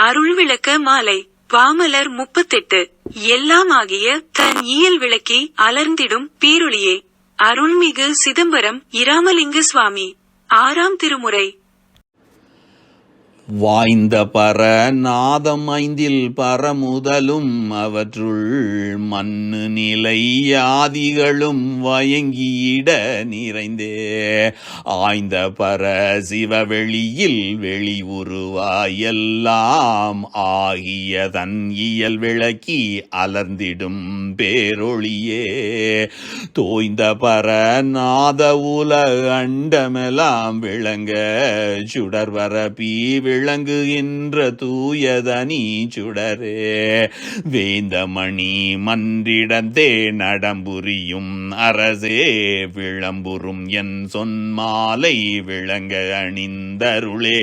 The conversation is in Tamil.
அருள் விளக்க மாலை. பாமலர் முப்பத்தெட்டு. எல்லாம் ஆகிய தன் இயல் விளக்கி அலர்ந்திடும் பீருளியே. அருள்மிகு சிதம்பரம் இராமலிங்க சுவாமி. ஆறாம் திருமுறை. வாய்ந்த பர நாதம் ஐந்தில் பரமுதலும் அவற்றுள் மண்ணு நிலை ஆதிகளும் வயங்கியிட நிறைந்தே. ஆய்ந்த பர சிவவெளியில் வெளி உருவாயெல்லாம் ஆகிய தன் இயல் விளக்கி அலர்ந்திடும் பேரொளியே தோய்ந்த பர நாத உல அண்டமெல்லாம் விளங்க சுடர்வர பீ விளங்குகின்ற தூயதனி சுடரே. வேந்தமணி மன்றிடந்தே நடம்புரியும் அரசே விளம்புறும் என் சொன்மாலை விளங்க அணிந்தருளே.